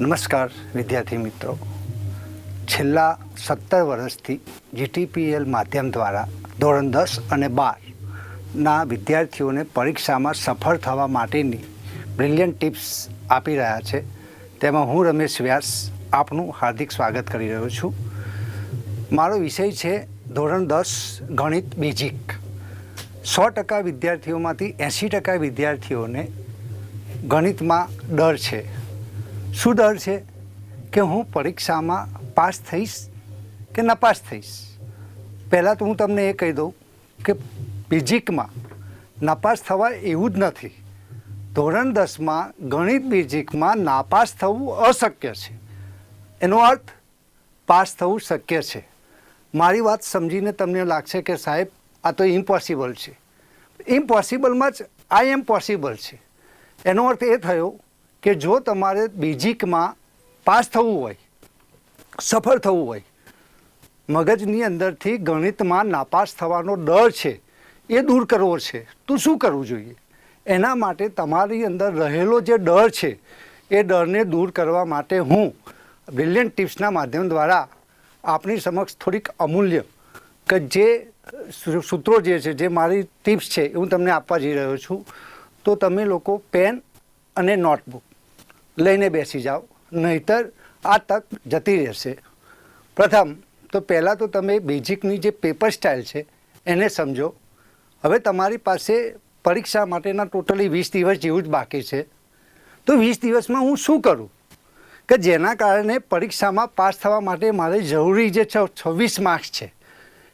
નમસ્કાર, વિદ્યાર્થી મિત્રો. છેલ્લા સત્તર વર્ષથી જીટીપીએલ માધ્યમ દ્વારા ધોરણ દસ અને બારના વિદ્યાર્થીઓને પરીક્ષામાં સફળ થવા માટેની બ્રિલિયન્ટ ટિપ્સ આપી રહ્યા છે. તેમાં હું રમેશ વ્યાસ આપનું હાર્દિક સ્વાગત કરી રહ્યો છું. મારો વિષય છે ધોરણ દસ, ગણિત બેઝિક સો ટકા વિદ્યાર્થીઓમાંથી એંસી ટકા વિદ્યાર્થીઓને ગણિતમાં ડર છે. શું ડર છે? કે હું પરીક્ષામાં પાસ થઈશ કે નપાસ થઈશ? પહેલાં તો હું તમને એ કહી દઉં કે બેઝિકમાં નાપાસ થવા એવું જ નથી. ધોરણ દસમાં ગણિત બેઝિકમાં નાપાસ થવું અશક્ય છે. એનો અર્થ, પાસ થવું શક્ય છે. મારી વાત સમજીને તમને લાગશે કે સાહેબ, આ તો ઇમ્પોસિબલ છે. ઇમ્પોસિબલમાં જ આ એમ પોસિબલ છે. એનો અર્થ એ થયો કે જો તમારે બેઝિકમાં પાસ થવું હોય, સફળ થવું હોય, મગજની અંદરથી ગણિતમાં નાપાસ થવાનો ડર છે, એ દૂર કરવો છે, તો શું કરવું જોઈએ? એના માટે તમારી અંદર રહેલો જે ડર છે, એ ડરને દૂર કરવા માટે હું બ્રિલિયન્ટ ટિપ્સના માધ્યમ દ્વારા આપણી સમક્ષ થોડીક અમૂલ્ય કે જે સૂત્રો જે છે, જે મારી ટિપ્સ છે, એ હું તમને આપવા જઈ રહ્યો છું. તો તમે લોકો પેન અને નોટબુક લઈને બેસી જાઓ, નહીતર આ તક જતી રહેશે. પ્રથમ, તો પહેલાં તો તમે બેઝિકની જે પેપર સ્ટાઇલ છે, એને સમજો. હવે તમારી પાસે પરીક્ષા માટેના ટોટલી વીસ દિવસ જેવું જ બાકી છે. તો વીસ દિવસમાં હું શું કરું? કે જેના કારણે પરીક્ષામાં પાસ થવા માટે મારે જરૂરી જે છવ્વીસ માર્ક્સ છે,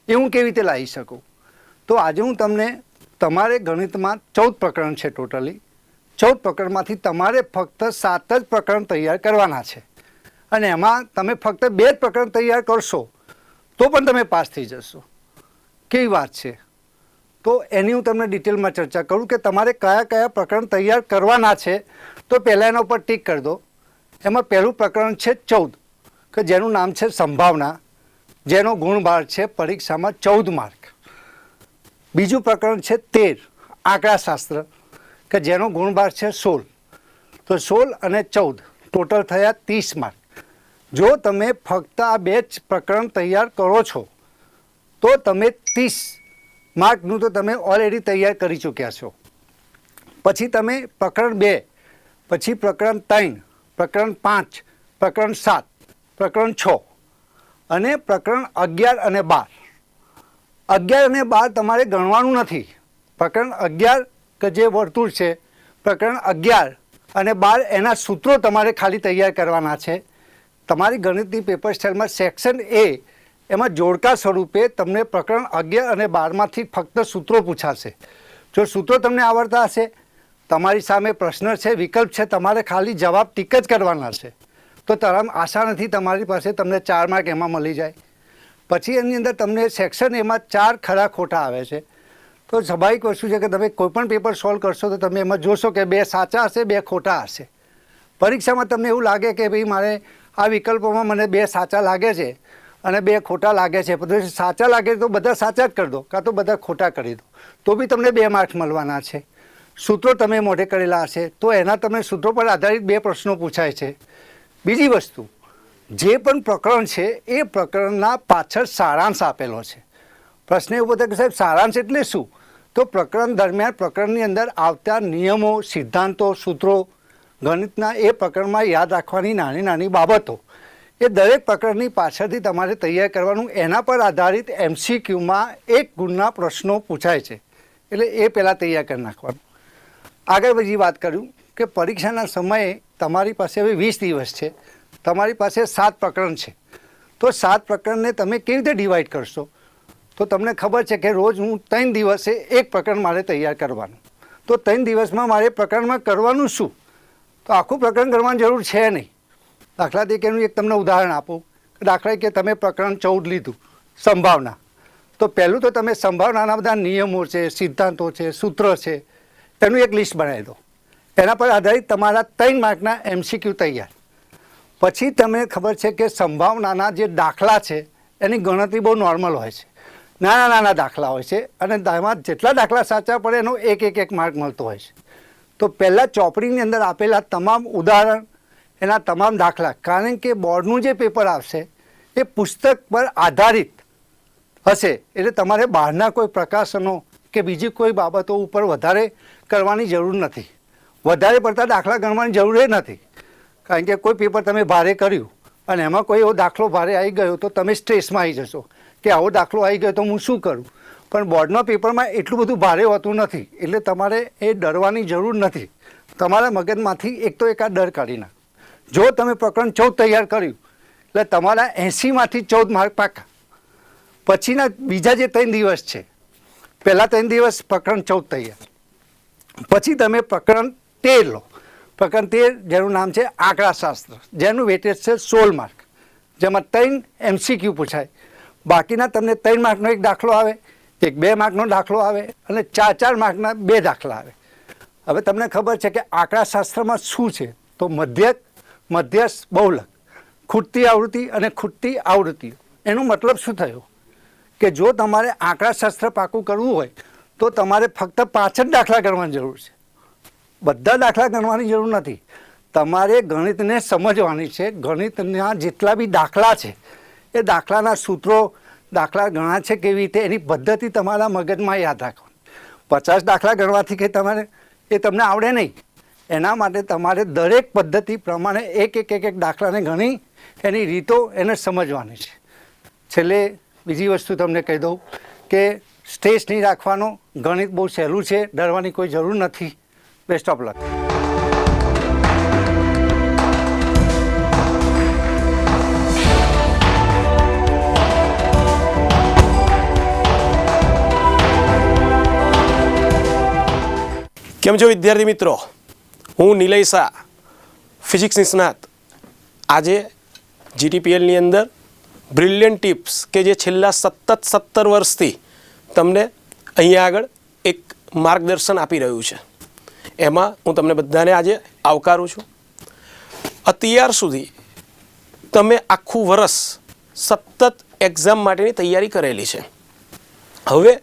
એ હું કેવી રીતે લાવી શકું? તો આજે હું તમને તમારે ગણિતમાં ચૌદ પ્રકરણ છે ટોટલી. ચૌદ પ્રકરણમાંથી તમારે ફક્ત સાત જ પ્રકરણ તૈયાર કરવાના છે. અને એમાં તમે ફક્ત બે જ પ્રકરણ તૈયાર કરશો, તો પણ તમે પાસ થઈ જશો. કેવી વાત છે? તો એની હું તમને ડિટેલમાં ચર્ચા કરું કે તમારે કયા કયા પ્રકરણ તૈયાર કરવાના છે, તો પહેલાં એના ઉપર ટીક કરી દો. એમાં પહેલું પ્રકરણ છે ચૌદ, કે જેનું નામ છે સંભાવના. જેનો ગુણભાર છે પરીક્ષામાં ચૌદ માર્ક. બીજું પ્રકરણ છે તેર, આંકડાશાસ્ત્ર. કે જેનો ગુણભાર છે સોળ. તો સોળ અને ચૌદ, ટોટલ થયા ત્રીસ માર્ક. જો તમે ફક્ત આ બે જ પ્રકરણ તૈયાર કરો છો, તો તમે ત્રીસ માર્કનું તો તમે ઓલરેડી તૈયાર કરી ચૂક્યા છો. પછી તમે પ્રકરણ બે, પછી પ્રકરણ ત્રણ, પ્રકરણ પાંચ, પ્રકરણ સાત, પ્રકરણ છ અને પ્રકરણ અગિયાર અને બાર. અગિયાર અને બાર તમારે ગણવાનું નથી. પ્રકરણ અગિયાર કે જે વર્તુળ છે, પ્રકરણ અગિયાર અને બાર, એના સૂત્રો તમારે ખાલી તૈયાર કરવાના છે. તમારી ગણિતની પેપર સ્ટાઇલમાં સેક્શન એ એમાં જોડકા સ્વરૂપે તમને પ્રકરણ અગિયાર અને બારમાંથી ફક્ત સૂત્રો પૂછાશે. જો સૂત્રો તમને આવડતા હશે, તમારી સામે પ્રશ્ન છે, વિકલ્પ છે, તમારે ખાલી જવાબ ટીક જ કરવાના છે. તો તરમ આશા નથી તમારી પાસે તમને ચાર માર્ક એમાં મળી જાય. પછી એની અંદર તમને સેક્શન એમાં ચાર ખરા ખોટા આવે છે. તો સ્વાભાવિક વસ્તુ છે કે તમે કોઈ પણ પેપર સોલ્વ કરશો તો તમે એમાં જોશો કે બે સાચા હશે, બે ખોટા હશે. પરીક્ષામાં તમને એવું લાગે કે ભાઈ મારે આ વિકલ્પોમાં મને બે સાચા લાગે છે અને બે ખોટા લાગે છે. સાચા લાગે તો બધા સાચા જ કરી દો, કાં તો બધા ખોટા કરી દો. તો બી તમને બે માર્ક્સ મળવાના છે. સૂત્રો તમે મોઢે કરેલા હશે, તો એના તમે સૂત્રો પર આધારિત બે પ્રશ્નો પૂછાય છે. બીજી વસ્તુ, જે પણ પ્રકરણ છે, એ પ્રકરણના પાછળ સારાંશ આપેલો છે. પ્રશ્ન એવો હતો કે સાહેબ, સારાંશ એટલે શું? તો પ્રકરણ દરમિયાન પ્રકરણની અંદર આવતા નિયમો, સિદ્ધાંતો, સૂત્રો, ગણિતના એ પ્રકરણમાં યાદ રાખવાની નાની નાની બાબતો. એ દરેક પ્રકરણની પાછળથી તમારે તૈયાર કરવાનું, એના પર આધારિત એમસીક્યુમાં એક ગુણના પ્રશ્નો પૂછાય છે. એટલે એ પહેલાં તૈયાર કરી નાખવાનું. આગળ બીજી વાત કરું કે પરીક્ષાના સમયે તમારી પાસે હવે વીસ દિવસ છે. તમારી પાસે સાત પ્રકરણ છે. તો સાત પ્રકરણને તમે કેવી રીતે ડિવાઈડ કરશો? તો તમને ખબર છે કે રોજ હું ત્રણ દિવસે એક પ્રકરણ મારે તૈયાર કરવાનું. તો ત્રણ દિવસમાં મારે પ્રકરણમાં કરવાનું શું? તો આખું પ્રકરણ કરવાની જરૂર છે નહીં. દાખલા તરીકેનું એક તમને ઉદાહરણ આપું. દાખલા કે તમે પ્રકરણ ચૌદ લીધું, સંભાવના. તો પહેલું તો તમે સંભાવનાના બધા નિયમો છે, સિદ્ધાંતો છે, સૂત્ર છે, તેનું એક લિસ્ટ બનાવી દો. એના પર આધારિત તમારા ત્રણ માર્કના એમસીક્યુ તૈયાર. પછી તમને ખબર છે કે સંભાવનાના જે દાખલા છે, એની ગણતરી બહુ નોર્મલ હોય છે. નાના નાના દાખલા હોય છે અને એમાં જેટલા દાખલા સાચા પડે એનો એક એક એક માર્ક મળતો હોય છે. તો પહેલાં ચોપડીની અંદર આપેલા તમામ ઉદાહરણ, એના તમામ દાખલા, કારણ કે બોર્ડનું જે પેપર આવશે એ પુસ્તક પર આધારિત હશે. એટલે તમારે બહારના કોઈ પ્રકાશનો કે બીજી કોઈ બાબતો ઉપર વધારે કરવાની જરૂર નથી. વધારે પડતા દાખલા ગણવાની જરૂર નથી. કારણ કે કોઈ પેપર તમે ભારે કર્યું અને એમાં કોઈ એવો દાખલો ભારે આવી ગયો તો તમે સ્ટ્રેસમાં આવી જશો. કે આવો દાખલો આવી ગયો તો હું શું કરું? પણ બોર્ડના પેપરમાં એટલું બધું ભારે હોતું નથી, એટલે તમારે એ ડરવાની જરૂર નથી. તમારા મગજમાંથી એક તો એક આ ડર કાઢી નાખ. જો તમે પ્રકરણ ચૌદ તૈયાર કર્યું, એટલે તમારા એંસીમાંથી ચૌદ માર્ક પાકા. પછીના બીજા જે ત્રણ દિવસ છે, પહેલાં ત્રણ દિવસ પ્રકરણ ચૌદ તૈયાર. પછી તમે પ્રકરણ તેર લો. પ્રકરણ તેર, જેનું નામ છે આંકડાશાસ્ત્ર, જેનું વેટેજ છે સોળ માર્ક, જેમાં ત્રણ એમસીક્યુ પૂછાય. બાકીના તમને ત્રણ માર્કનો એક દાખલો આવે, એક બે માર્કનો દાખલો આવે અને ચાર ચાર માર્કના બે દાખલા આવે. હવે તમને ખબર છે કે આંકડાશાસ્ત્રમાં શું છે? તો મધ્યક, મધ્યસ્થ, બહુલક. ખૂટતી આવૃત્તિ અને ખૂટતી આવૃત્તિઓ એનો મતલબ શું થયો? કે જો તમારે આંકડાશાસ્ત્ર પાકું કરવું હોય, તો તમારે ફક્ત પાંચ જ દાખલા ગણવાની જરૂર છે. બધા દાખલા ગણવાની જરૂર નથી. તમારે ગણિતને સમજવાની છે. ગણિતના જેટલા બી દાખલા છે એ દાખલાના સૂત્રો, દાખલા ગણા છે કેવી રીતે, એની પદ્ધતિ તમારા મગજમાં યાદ રાખવાની પચાસ દાખલા ગણવાથી કે તમારે, એ તમને આવડે નહીં. એના માટે તમારે દરેક પદ્ધતિ પ્રમાણે એક એક એક એક દાખલાને ગણી, એની રીતો એને સમજવાની છે. છેલ્લે બીજી વસ્તુ તમને કહી દઉં કે સ્ટ્રેસ નહીં રાખવાનો, ગણિત બહુ સહેલું છે, ડરવાની કોઈ જરૂર નથી. બેસ્ટ ઓફ લક કેમ છો વિદ્યાર્થી મિત્રો? હું નિલય શાહ ફિઝિક્સ નિષ્ણાત આજે જીટીપીએલની અંદર બ્રિલિયન્ટ ટિપ્સ કે જે છેલ્લા સતત સત્તર વર્ષથી તમને અહીંયા આગળ એક માર્ગદર્શન આપી રહ્યું છે. એમાં હું તમને બધાને આજે આવકારું છું. અત્યાર સુધી તમે આખું વરસ સતત એક્ઝામ માટેની તૈયારી કરેલી છે. હવે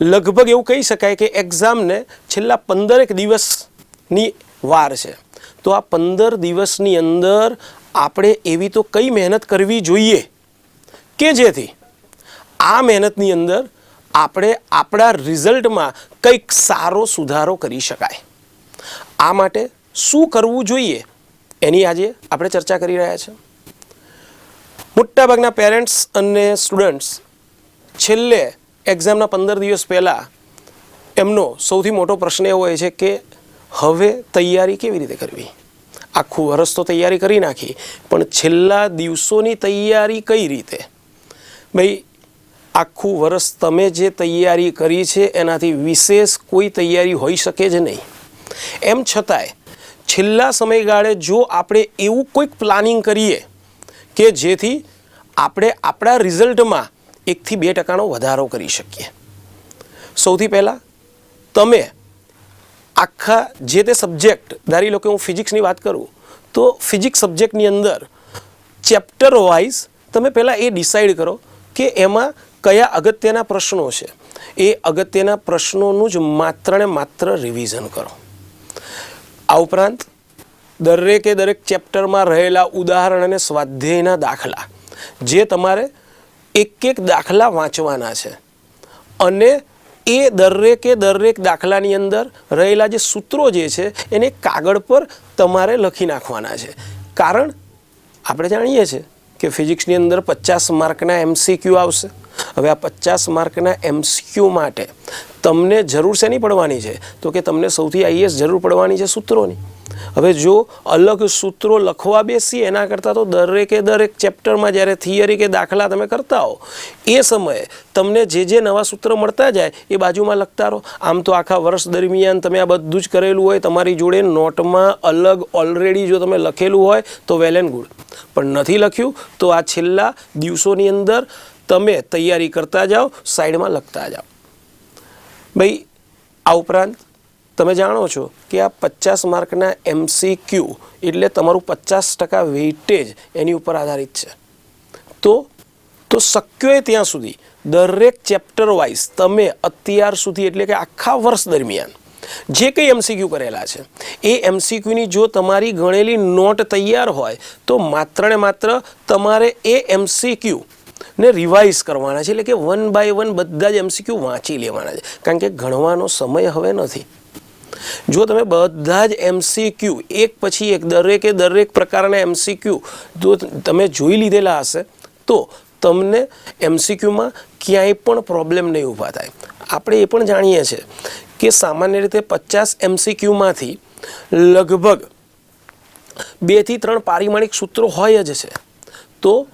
લગભગ એવું કહી શકાય કે એક્ઝામને છેલ્લા પંદરેક દિવસની વાર છે. તો આ પંદર દિવસની અંદર આપણે એવી તો કઈ મહેનત કરવી જોઈએ કે જેથી આ મહેનતની અંદર આપણે આપણા રિઝલ્ટમાં કંઈક સારો સુધારો કરી શકાય. આ માટે શું કરવું જોઈએ એની આજે આપણે ચર્ચા કરી રહ્યા છીએ મોટાભાગના પેરેન્ટ્સ અને સ્ટુડન્ટ્સ છેલ્લે એક્ઝામના પંદર દિવસ પહેલાં એમનો સૌથી મોટો પ્રશ્ન એવો હોય છે કે હવે તૈયારી કેવી રીતે કરવી? આખું વરસ તો તૈયારી કરી નાખી, પણ છેલ્લા દિવસોની તૈયારી કઈ રીતે? ભાઈ, આખું વરસ તમે જે તૈયારી કરી છે એનાથી વિશેષ કોઈ તૈયારી હોઈ શકે જ નહીં. એમ છતાંય, છેલ્લા સમયગાળે જો આપણે એવું કોઈક પ્લાનિંગ કરીએ કે જેથી આપણે આપણા રિઝલ્ટમાં એકથી બે ટકાનો વધારો કરી શકીએ. સૌથી પહેલાં તમે આખા જે તે સબ્જેક્ટ ધારી લો કે હું ફિઝિક્સની વાત કરું, તો ફિઝિક્સ સબ્જેક્ટની અંદર ચેપ્ટર વાઇઝ તમે પહેલાં એ ડિસાઈડ કરો કે એમાં કયા અગત્યના પ્રશ્નો છે. એ અગત્યના પ્રશ્નોનું જ માત્ર ને માત્ર રિવિઝન કરો. આ ઉપરાંત દરેકે દરેક ચેપ્ટરમાં રહેલા ઉદાહરણ અને સ્વાધ્યાયના દાખલા, જે તમારે એક એક દાખલા વાંચવાના છે. અને એ દરેકે દરેક દાખલાની અંદર રહેલા જે સૂત્રો જે છે, એને કાગળ પર તમારે લખી નાખવાના છે. કારણ આપણે જાણીએ છીએ કે ફિઝિક્સની અંદર પચાસ માર્કના એમસીક્યુ આવશે. હવે આ પચાસ માર્કના એમસીક્યુ માટે તમને જરૂર શેની પડવાની છે? તો કે તમને સૌથી આઈએસ જરૂર પડવાની છે સૂત્રોની. હવે જો અલગ સૂત્રો લખવા બેસીએ, એના કરતાં તો દરેકે દરેક ચેપ્ટરમાં જ્યારે થિયરી કે દાખલા તમે કરતા હો, એ સમયે તમને જે જે નવા સૂત્ર મળતા જાય એ બાજુમાં લખતા રહો. આમ તો આખા વર્ષ દરમિયાન તમે આ બધું જ કરેલું હોય, તમારી જોડે નોટમાં અલગ ઓલરેડી જો તમે લખેલું હોય, તો વેલ એન્ડ ગુડ પણ નથી લખ્યું, તો આ છેલ્લા દિવસોની અંદર તમે તૈયારી કરતા જાઓ, સાઈડમાં લખતા જાઓ. ભાઈ, આ ઉપરાંત તમે જાણો છો કે આ પચાસ માર્કના એમસીક્યુ એટલે તમારું પચાસ ટકા વેઇટેજ એની ઉપર આધારિત છે. તો તો શક્ય ત્યાં સુધી દરેક ચેપ્ટર વાઇઝ તમે અત્યાર સુધી એટલે કે આખા વર્ષ દરમિયાન જે કંઈ એમસીક્યુ કરેલા છે, એ એમસીક્યુની જો તમારી ગણેલી નોટ તૈયાર હોય, તો માત્ર ને માત્ર તમારે એ એમસીક્યુ ને રિવાઇઝ કરવાના છે. એટલે કે વન બાય વન બધા જ એમસીક્યુ વાંચી લેવાના છે. કારણ કે ગણવાનો સમય હવે નથી. જો તમે બધા જ એમસીક્યુ એક પછી એક, દરેકે દરેક પ્રકારના એમસીક્યુ જો તમે જોઈ લીધેલા હશે, તો તમને એમસીક્યુમાં ક્યાંય પણ પ્રોબ્લેમ નહીં ઊભા થાય. આપણે એ પણ જાણીએ છીએ કે સામાન્ય રીતે પચાસ એમસીક્યુમાંથી લગભગ બેથી ત્રણ પારિમાણિક સૂત્રો હોય જ છે. તો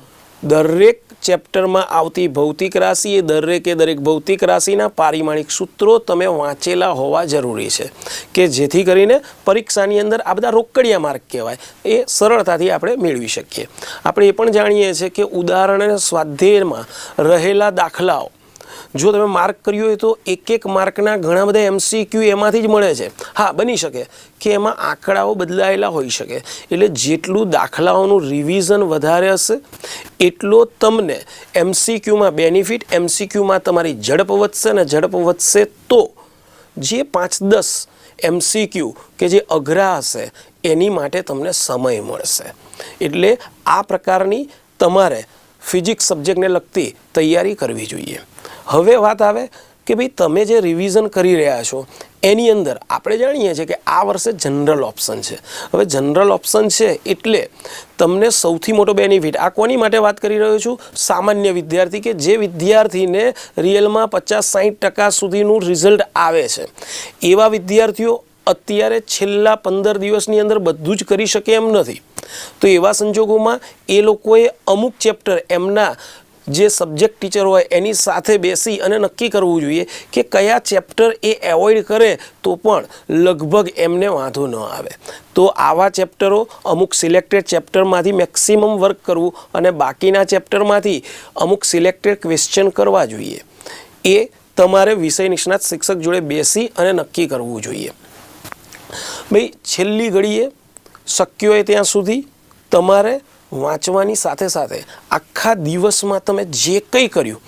દરેક ચેપ્ટરમાં આવતી ભૌતિક રાશિ એ દરેકે દરેક ભૌતિક રાશિના પારિમાણિક સૂત્રો તમે વાંચેલા હોવા જરૂરી છે કે જેથી કરીને પરીક્ષાની અંદર આ બધા રોકડિયા માર્ક કહેવાય. એ સરળતાથી આપણે મેળવી શકીએ. આપણે એ પણ જાણીએ છીએ કે ઉદાહરણ અને સ્વાધ્યાયમાં રહેલા દાખલાઓ જો તમે માર્ક કર્યું હોય તો એક એક માર્કના ઘણા બધા એમસીક્યુ એમાંથી જ મળે છે. હા, બની શકે કે એમાં આંકડાઓ બદલાયેલા હોઈ શકે. એટલે જેટલું દાખલાઓનું રિવિઝન વધારે હશે, એટલો તમને એમસીક્યુમાં બેનિફિટ એમસીક્યુમાં તમારી ઝડપ વધશે ને ઝડપ વધશે તો જે પાંચ દસ એમસીક્યુ કે જે અઘરા હશે, એની માટે તમને સમય મળશે. એટલે આ પ્રકારની તમારે ફિઝિક્સ સબ્જેક્ટને લગતી તૈયારી કરવી જોઈએ. હવે વાત આવે કે ભાઈ તમે જે રિવિઝન કરી રહ્યા છો, એની અંદર આપણે જાણીએ છીએ કે આ વર્ષે જનરલ ઓપ્શન છે. હવે જનરલ ઓપ્શન છે એટલે તમને સૌથી મોટો બેનિફિટ આ કોની માટે વાત કરી રહ્યો છું? સામાન્ય વિદ્યાર્થી કે જે વિદ્યાર્થીને રિયલમાં પચાસ સાહીઠ ટકા સુધીનું રિઝલ્ટ આવે છે. એવા વિદ્યાર્થીઓ અત્યારે છેલ્લા પંદર દિવસની અંદર બધું જ કરી શકે એમ નથી. તો એવા સંજોગોમાં એ લોકોએ અમુક ચેપ્ટર એમના જે સબ્જેક્ટ ટીચર હોય, એની સાથે બેસી અને નક્કી કરવું જોઈએ કે કયા ચેપ્ટર એ એવોઇડ કરે તો પણ લગભગ એમને વાંધો ન આવે. તો આવા ચેપ્ટરો અમુક સિલેક્ટેડ ચેપ્ટરમાંથી મેક્સિમમ વર્ક કરવું અને બાકીના ચેપ્ટરમાંથી અમુક સિલેક્ટેડ ક્વેશ્ચન કરવા જોઈએ. એ તમારે વિષય નિષ્ણાત શિક્ષક જોડે બેસી અને નક્કી કરવું જોઈએ. ભાઈ, છેલ્લી ઘડીએ શક્ય હોય ત્યાં સુધી તમારે વાંચવાની સાથે સાથે આખા દિવસમાં તમે જે કંઈ કર્યું,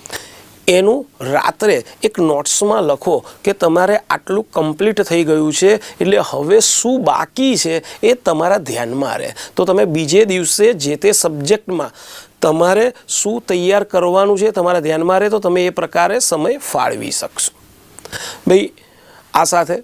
એનું રાત્રે એક નોટ્સમાં લખો કે તમારે આટલું કમ્પ્લીટ થઈ ગયું છે, એટલે હવે શું બાકી છે એ તમારા ધ્યાનમાં રહે. તો તમે બીજે દિવસે જે તે સબ્જેક્ટમાં તમારે શું તૈયાર કરવાનું છે તમારા ધ્યાનમાં રહે તો તમે એ પ્રકારે સમય ફાળવી શકશો. ભાઈ, આ સાથે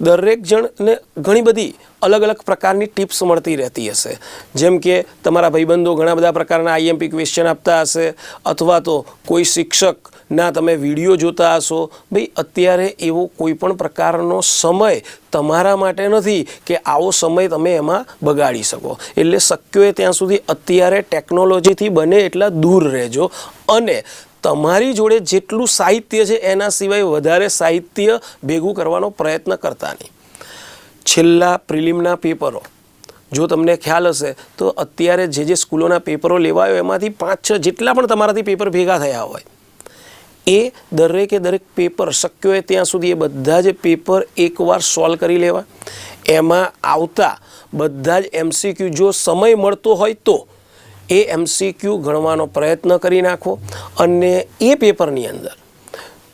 દરેક જણને ઘણી બધી અલગ અલગ પ્રકારની ટિપ્સ મળતી રહેતી હશે. જેમ કે, તમારા ભાઈબંધો ઘણા બધા પ્રકારના આઈએમપી ક્વેશ્ચન આપતા હશે, અથવા તો કોઈ શિક્ષકના તમે વીડિયો જોતા હશો. ભાઈ, અત્યારે એવો કોઈ પણ પ્રકારનો સમય તમારા માટે નથી કે આવો સમય તમે એમાં બગાડી શકો. એટલે શક્ય હોય ત્યાં સુધી અત્યારે ટેકનોલોજીથી બને એટલા દૂર રહેજો. અને તમારી જોડે જેટલું સાહિત્ય છે, એના સિવાય વધારે સાહિત્ય ભેગું કરવાનો પ્રયત્ન કરતા નહીં. છેલ્લા પ્રિલિમના પેપરો. જો તમને ખ્યાલ હશે, તો અત્યારે જે જે સ્કૂલોના પેપરો લેવાયો, એમાંથી પાંચ છ જેટલા પણ તમારાથી પેપર ભેગા થયા હોય. એ દરેકે દરેક પેપર શક્ય હોય ત્યાં સુધી એ બધા જ પેપર એકવાર સોલ્વ કરી લેવા. એમાં આવતા બધા જ એમસીક્યુ જો સમય મળતો હોય તો એ એમસીક્યુ ગણવાનો પ્રયત્ન કરી નાખો. અને એ પેપરની અંદર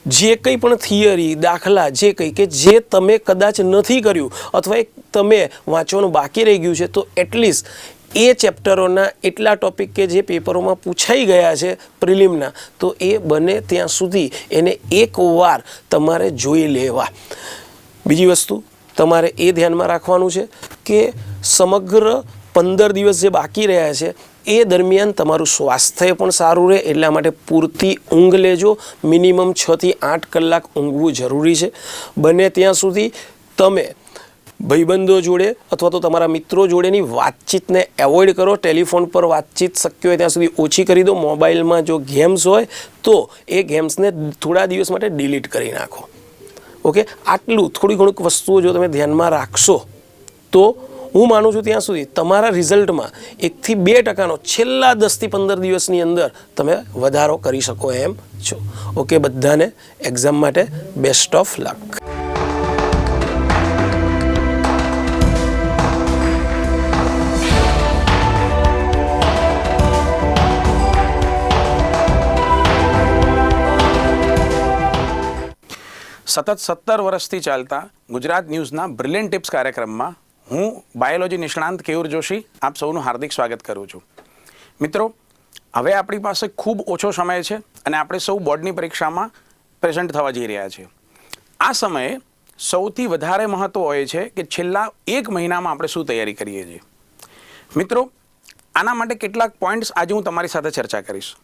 જે કંઈ પણ થિયરી, દાખલા, જે કંઈ કે જે તમે કદાચ નથી કર્યું અથવા તમે વાંચવાનું બાકી રહી ગયું છે, તો એટલીસ્ટ એ ચેપ્ટરોના એટલા ટોપિક કે જે પેપરોમાં પૂછાઈ ગયા છે પ્રિલિમના, તો એ બને ત્યાં સુધી એને એકવાર તમારે જોઈ લેવા. બીજી વસ્તુ, તમારે એ ધ્યાનમાં રાખવાનું છે કે સમગ્ર પંદર દિવસ જે બાકી રહ્યા છે એ દરમિયાન તમારું સ્વાસ્થ્ય પણ સારું રહે, એટલા માટે પૂરતી ઊંઘ લેજો. મિનિમમ છથી આઠ કલાક ઊંઘવું જરૂરી છે. બને ત્યાં સુધી તમે ભાઈબંધો જોડે અથવા તો તમારા મિત્રો જોડેની વાતચીતને એવોઇડ કરો. ટેલિફોન પર વાતચીત શક્ય હોય ત્યાં સુધી ઓછી કરી દો. મોબાઈલમાં જો ગેમ્સ હોય, તો એ ગેમ્સને થોડા દિવસ માટે ડિલીટ કરી નાખો. ઓકે? આટલું થોડી ઘણું વસ્તુઓ જો તમે ધ્યાનમાં રાખશો, તો હું માનું છું ત્યાં સુધી તમારા રિઝલ્ટમાં એકથી બે ટકાનો છેલ્લા દસથી પંદર દિવસની અંદર તમે વધારો કરી શકો એમ છો. ઓકે, બધાને એક્ઝામ માટે બેસ્ટ ઓફ લક સતત સત્તર વર્ષથી ચાલતા ગુજરાત ન્યૂઝના બ્રિલિયન્ટ ટિપ્સ કાર્યક્રમમાં હું બાયોલોજી નિષ્ણાંત કેયુર જોશી આપ સૌનું હાર્દિક સ્વાગત કરું છું. મિત્રો, હવે આપણી પાસે ખૂબ ઓછો સમય છે અને આપણે સૌ બોર્ડની પરીક્ષામાં પ્રેઝન્ટ થવા જઈ રહ્યા છીએ. આ સમયે સૌથી વધારે મહત્વ હોય છે કે છેલ્લા એક મહિનામાં આપણે શું તૈયારી કરીએ છીએ. મિત્રો, આના માટે કેટલાક પોઈન્ટ્સ આજે હું તમારી સાથે ચર્ચા કરીશ.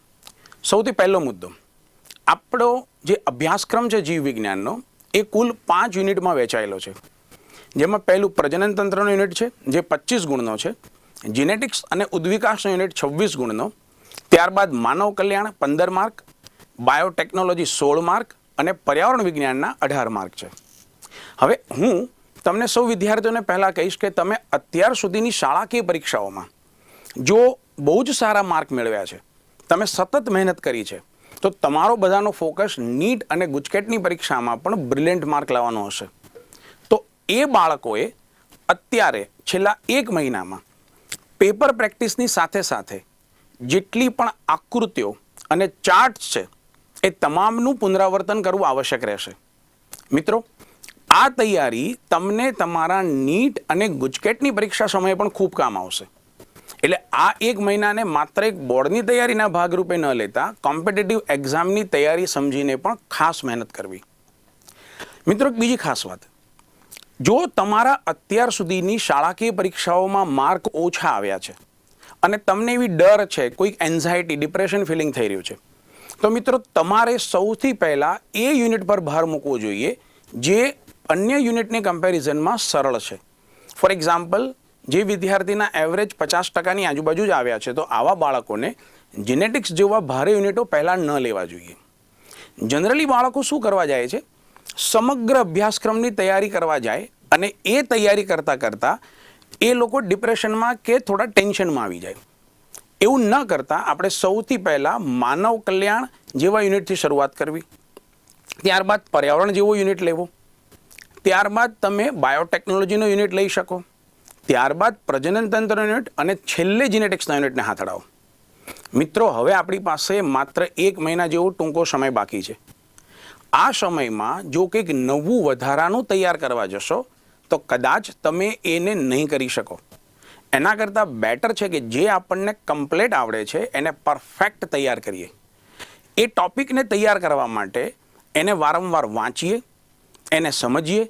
સૌથી પહેલો મુદ્દો, આપણો જે અભ્યાસક્રમ છે જીવ વિજ્ઞાનનો એ કુલ પાંચ યુનિટમાં વહેંચાયેલો છે. જેમાં પહેલું પ્રજનન તંત્રનો યુનિટ છે, જે પચીસ ગુણનો છે. જીનેટિક્સ અને ઉદ્વિકાસનો યુનિટ છવ્વીસ ગુણનો. ત્યારબાદ માનવ કલ્યાણ પંદર માર્ક બાયોટેકનોલોજી સોળ માર્ક અને પર્યાવરણ વિજ્ઞાનના અઢાર માર્ક છે. હવે હું તમને સૌ વિદ્યાર્થીઓને પહેલાં કહીશ કે તમે અત્યાર સુધીની શાળાકીય પરીક્ષાઓમાં જો બહુ જ સારા માર્ક મેળવ્યા છે, તમે સતત મહેનત કરી છે, તો તમારો બધાનો ફોકસ નીટ અને ગુજકેટની પરીક્ષામાં પણ બ્રિલિયન્ટ માર્ક લાવવાનો હશે. એ બાળકોએ અત્યારે છેલ્લા એક મહિનામાં પેપર પ્રેક્ટિસની સાથે સાથે જેટલી પણ આકૃતિઓ અને ચાર્ટ છે, એ તમામનું પુનરાવર્તન કરવું આવશ્યક રહેશે. મિત્રો, આ તૈયારી તમને તમારા નીટ અને ગુજકેટની પરીક્ષા સમયે પણ ખૂબ કામ આવશે. એટલે આ એક મહિનાને માત્ર એક બોર્ડની તૈયારીના ભાગરૂપે ન લેતા કોમ્પિટિટિવ એક્ઝામની તૈયારી સમજીને પણ ખાસ મહેનત કરવી. મિત્રો બીજી ખાસ વાત. જો તમારા અત્યાર સુધીની શાળાકીય પરીક્ષાઓમાં માર્ક ઓછા આવ્યા છે અને તમને એવી ડર છે, કોઈક એન્ઝાયટી ડિપ્રેશન ફિલિંગ થઈ રહ્યું છે, તો મિત્રો તમારે સૌથી પહેલાં એ યુનિટ પર ભાર મૂકવો જોઈએ જે અન્ય યુનિટની કમ્પેરિઝનમાં સરળ છે. ફોર એક્ઝામ્પલ જે વિદ્યાર્થીના એવરેજ પચાસ ટકાની આજુબાજુ જ આવ્યા છે, તો આવા બાળકોને જેનેટિક્સ જેવા ભારે યુનિટો પહેલાં ન લેવા જોઈએ. જનરલી બાળકો શું કરવા જાય છે? સમગ્ર અભ્યાસક્રમની તૈયારી કરવા જાય અને એ તૈયારી કરતાં કરતાં એ લોકો ડિપ્રેશનમાં કે થોડા ટેન્શનમાં આવી જાય. એવું ન કરતાં આપણે સૌથી પહેલાં માનવ કલ્યાણ જેવા યુનિટથી શરૂઆત કરવી. ત્યારબાદ પર્યાવરણ જેવો યુનિટ લેવો. ત્યારબાદ તમે બાયોટેકનોલોજીનો યુનિટ લઈ શકો. ત્યારબાદ પ્રજનન તંત્ર યુનિટ અને છેલ્લે જીનેટિક્સના યુનિટને હાથ અડાવો. મિત્રો, હવે આપણી પાસે માત્ર એક મહિના જેવો ટૂંકો સમય બાકી છે. આ સમયમાં જો કંઈક નવું વધારાનું તૈયાર કરવા જશો, તો કદાચ તમે એને નહીં કરી શકો. એના કરતાં બેટર છે કે જે આપણને કમ્પ્લેટ આવડે છે, એને પરફેક્ટ તૈયાર કરીએ. એ ટોપિકને તૈયાર કરવા માટે એને વારંવાર વાંચીએ, એને સમજીએ.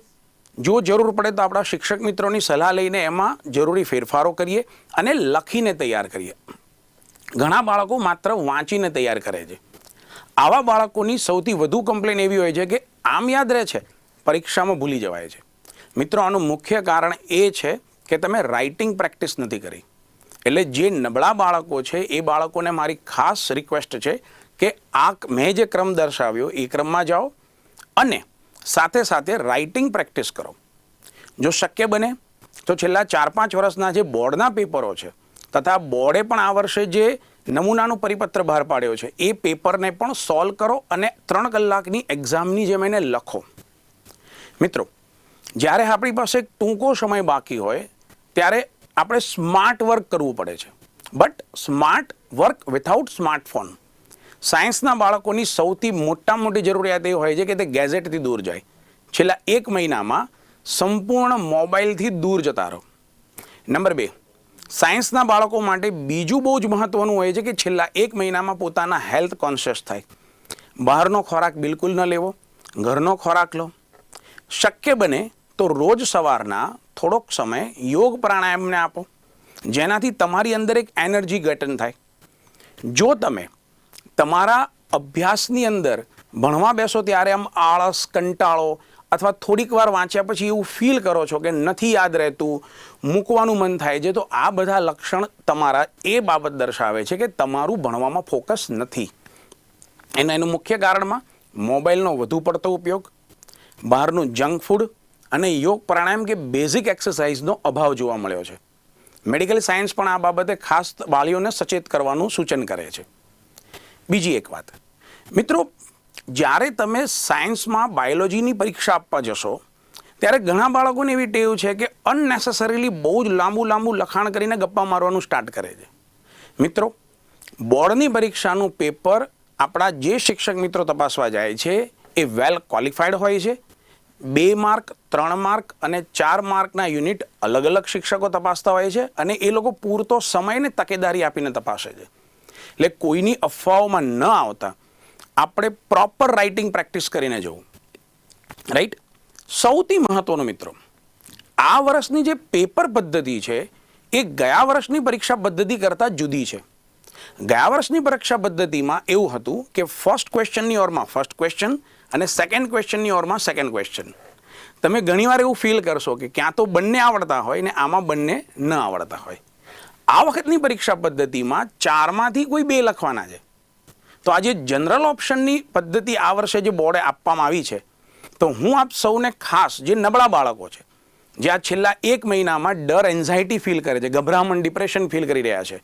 જો જરૂર પડે તો આપણા શિક્ષક મિત્રોની સલાહ લઈને એમાં જરૂરી ફેરફારો કરીએ અને લખીને તૈયાર કરીએ. ઘણા બાળકો માત્ર વાંચીને તૈયાર કરે છે. આવા બાળકોની સૌથી વધુ કમ્પ્લેન એવી હોય છે કે આમ યાદ રહે છે, પરીક્ષામાં ભૂલી જવાય છે. મિત્રો, આનું મુખ્ય કારણ એ છે કે તમે રાઇટિંગ પ્રેક્ટિસ નથી કરી. એટલે જે નબળા બાળકો છે, એ બાળકોને મારી ખાસ રિક્વેસ્ટ છે કે આ મેં જે ક્રમ દર્શાવ્યો, એ ક્રમમાં જાઓ અને સાથે સાથે રાઇટિંગ પ્રેક્ટિસ કરો. જો શક્ય બને, તો છેલ્લા ચાર પાંચ વર્ષના જે બોર્ડના પેપરો છે, તથા બોર્ડે પણ આ વર્ષે જે નમૂનાનું પરિપત્ર બહાર પાડ્યો છે. એ પેપરને પણ સોલ્વ કરો અને ત્રણ કલાકની એક્ઝામની જેમ એને લખો. મિત્રો, જ્યારે આપણી પાસે ટૂંકો સમય બાકી હોય, ત્યારે આપણે સ્માર્ટ વર્ક કરવું પડે છે. But smart work without smartphone, સાયન્સના બાળકોની સૌથી મોટા મોટી જરૂરિયાત એ હોય છે કે તે ગેઝેટથી દૂર જાય. છેલ્લા એક મહિનામાં સંપૂર્ણ મોબાઈલથી દૂર જતા રહો. નંબર બે સાયન્સના બાળકો માટે બીજું બહુ જ મહત્ત્વનું હોય છે કે છેલ્લા એક મહિનામાં પોતાના હેલ્થ કોન્શિયસ થાય. બહારનો ખોરાક બિલકુલ ન લેવો, ઘરનો ખોરાક લો. શક્ય બને તો રોજ સવારના થોડોક સમય યોગ પ્રાણાયામને આપો, જેનાથી તમારી અંદર એક એનર્જી ઘટન થાય. જો તમે તમારા અભ્યાસની અંદર ભણવા બેસો ત્યારે આમ આળસ, કંટાળો અથવા થોડીક વાર વાંચ્યા પછી એવું ફીલ કરો છો કે નથી યાદ રહેતું, મૂકવાનું મન થાય છે, તો આ બધા લક્ષણ તમારા એ બાબત દર્શાવે છે કે તમારું ભણવામાં ફોકસ નથી. એના એનું મુખ્ય કારણમાં મોબાઈલનો વધુ પડતો ઉપયોગ, બહારનું જંક ફૂડ અને યોગ પ્રાણાયામ કે બેઝિક એક્સરસાઇઝનો અભાવ જોવા મળ્યો છે. મેડિકલ સાયન્સ પણ આ બાબતે ખાસ વાલીઓને સચેત કરવાનું સૂચન કરે છે. બીજી એક વાત. મિત્રો જ્યારે તમે સાયન્સમાં બાયોલોજીની પરીક્ષા આપવા જશો, ત્યારે ઘણા બાળકોને એવી ટેવ છે કે અનનેસેસરીલી બહુ જ લાંબુ લાંબુ લખાણ કરીને ગપ્પા મારવાનું સ્ટાર્ટ કરે છે. મિત્રો, બોર્ડની પરીક્ષાનું પેપર આપણા જે શિક્ષક મિત્રો તપાસવા જાય છે, એ વેલ ક્વોલિફાઈડ હોય છે. બે માર્ક, ત્રણ માર્ક અને ચાર માર્કના યુનિટ અલગ અલગ શિક્ષકો તપાસતા હોય છે અને એ લોકો પૂરતો સમયને તકેદારી આપીને તપાસે છે. એટલે કોઈની અફવાઓમાં ન આવતા. આપણે પ્રોપર રાઇટિંગ પ્રેક્ટિસ કરીને જવું. રાઈટ સૌથી મહત્ત્વનો મિત્રો, આ વર્ષની જે પેપર પદ્ધતિ છે, એ ગયા વર્ષની પરીક્ષા પદ્ધતિ કરતાં જુદી છે. ગયા વર્ષની પરીક્ષા પદ્ધતિમાં એવું હતું કે ફર્સ્ટ ક્વેશ્ચનની ઓરમાં ફર્સ્ટ ક્વેશ્ચન અને સેકન્ડ ક્વેશ્ચનની ઓરમાં સેકન્ડ ક્વેશ્ચન તમે ઘણીવાર એવું ફીલ કરશો કે ક્યાં તો બંને આવડતા હોય ને આમાં બંને ન આવડતા હોય. આ વખતની પરીક્ષા પદ્ધતિમાં ચારમાંથી કોઈ બે લખવાના છે. તો આજે જનરલ ઓપ્શનની પદ્ધતિ આ વર્ષે જે બોર્ડે આપવામાં આવી છે, તો હું આપ સૌને ખાસ જે નબળા બાળકો છે, જે આ છેલ્લા એક મહિનામાં ડર એન્ઝાયટી ફીલ કરે છે, ગભરામણ ડિપ્રેશન ફીલ કરી રહ્યા છે,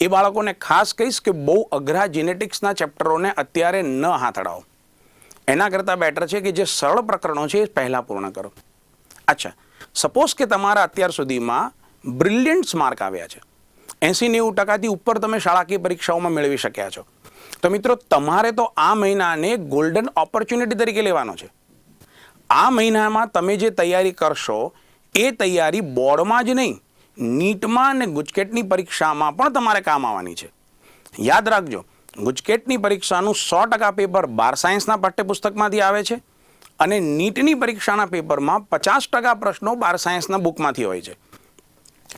એ બાળકોને ખાસ કહીશ કે બહુ અઘરા જેનેટિક્સના ચેપ્ટરોને અત્યારે ન હાથ અડાવો એના કરતાં બેટર છે કે જે સરળ પ્રકરણો છે એ પહેલાં પૂર્ણ કરો. અચ્છા સપોઝ કે તમારા અત્યાર સુધીમાં બ્રિલિયન્ટ્સ માર્ક આવ્યા છે. એંસી નેવું ટકાથી ઉપર તમે શાળાકીય પરીક્ષાઓમાં મેળવી શક્યા છો. તો મિત્રો, તમારે તો આ મહિનાને ગોલ્ડન ઓપોર્ચ્યુનિટી તરીકે લેવાનો છે. આ મહિનામાં તમે જે તૈયારી કરશો, એ તૈયારી બોર્ડમાં જ નહીં, નીટમાં અને ગુજકેટની પરીક્ષામાં પણ તમારે કામ આવવાની છે. યાદ રાખજો, ગુજકેટની પરીક્ષાનું સો ટકા પેપર બાર સાયન્સના પાઠ્યપુસ્તકમાંથી આવે છે અને નીટની પરીક્ષાના પેપરમાં પચાસ ટકા પ્રશ્નો બાર સાયન્સના બુકમાંથી હોય છે.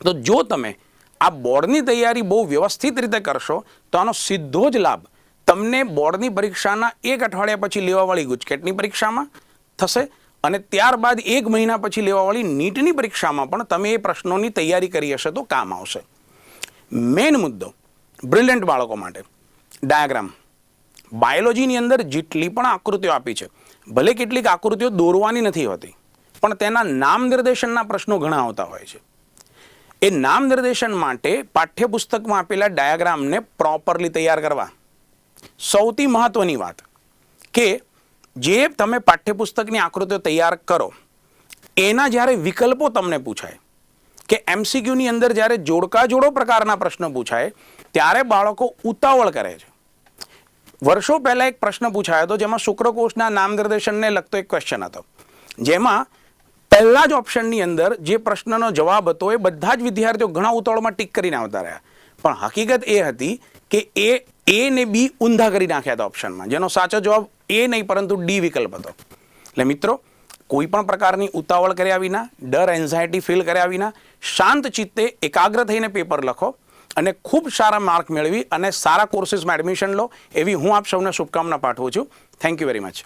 તો જો તમે આ બોર્ડની તૈયારી બહુ વ્યવસ્થિત રીતે કરશો, તો આનો સીધો જ લાભ તમને બોર્ડની પરીક્ષાના એક અઠવાડિયા પછી લેવાવાળી ગુજકેટની પરીક્ષામાં થશે અને ત્યારબાદ એક મહિના પછી લેવાવાળી નીટની પરીક્ષામાં પણ તમે એ પ્રશ્નોની તૈયારી કરી હશે તો કામ આવશે. મેઇન મુદ્દો બ્રિલિયન્ટ બાળકો માટે. ડાયાગ્રામ. બાયોલોજીની અંદર જેટલી પણ આકૃતિઓ આપી છે, ભલે કેટલીક આકૃતિઓ દોરવાની નથી હોતી, પણ તેના નામ નિર્દેશનના પ્રશ્નો ઘણા આવતા હોય છે. એ નામ નિર્દેશન માટે પાઠ્યપુસ્તકમાં આપેલા ડાયાગ્રામને પ્રોપરલી તૈયાર કરવા. સૌથી મહત્વની વાત કે જે તમે પાઠ્યપુસ્તકની આકૃતિઓ તૈયાર કરો, એના જ્યારે વિકલ્પો તમને પૂછાય, કે એમસીક્યુની અંદર જ્યારે જોડકા જોડો પ્રકારના પ્રશ્નો પૂછાય, ત્યારે બાળકો ઉતાવળ કરે છે. વર્ષો પહેલાં એક પ્રશ્ન પૂછાયો હતો, જેમાં શુક્રકોષના નામ નિર્દેશનને લગતો એક ક્વેશ્ચન હતો. જેમાં પહેલા જ ઓપ્શનની અંદર જે પ્રશ્નનો જવાબ હતો, એ બધા જ વિદ્યાર્થીઓ ઘણા ઉતાવળમાં ટીક કરીને આવતા રહ્યા. પણ હકીકત એ હતી કે એ એ ને બી ઊંધા કરી નાખ્યા હતા ઓપ્શનમાં જેનો સાચો જવાબ એ નહીં, પરંતુ ડી વિકલ્પ હતો. એટલે મિત્રો, કોઈ પણ પ્રકારની ઉતાવળ કર્યા વિના, ડર એન્ઝાયટી ફીલ કર્યા વિના, શાંત ચિત્તે એકાગ્ર થઈને પેપર લખો અને ખૂબ સારા માર્ક મેળવી અને સારા કોર્સીસમાં એડમિશન લો. એવી હું આપ સૌને શુભકામના પાઠવું છું. Thank you very much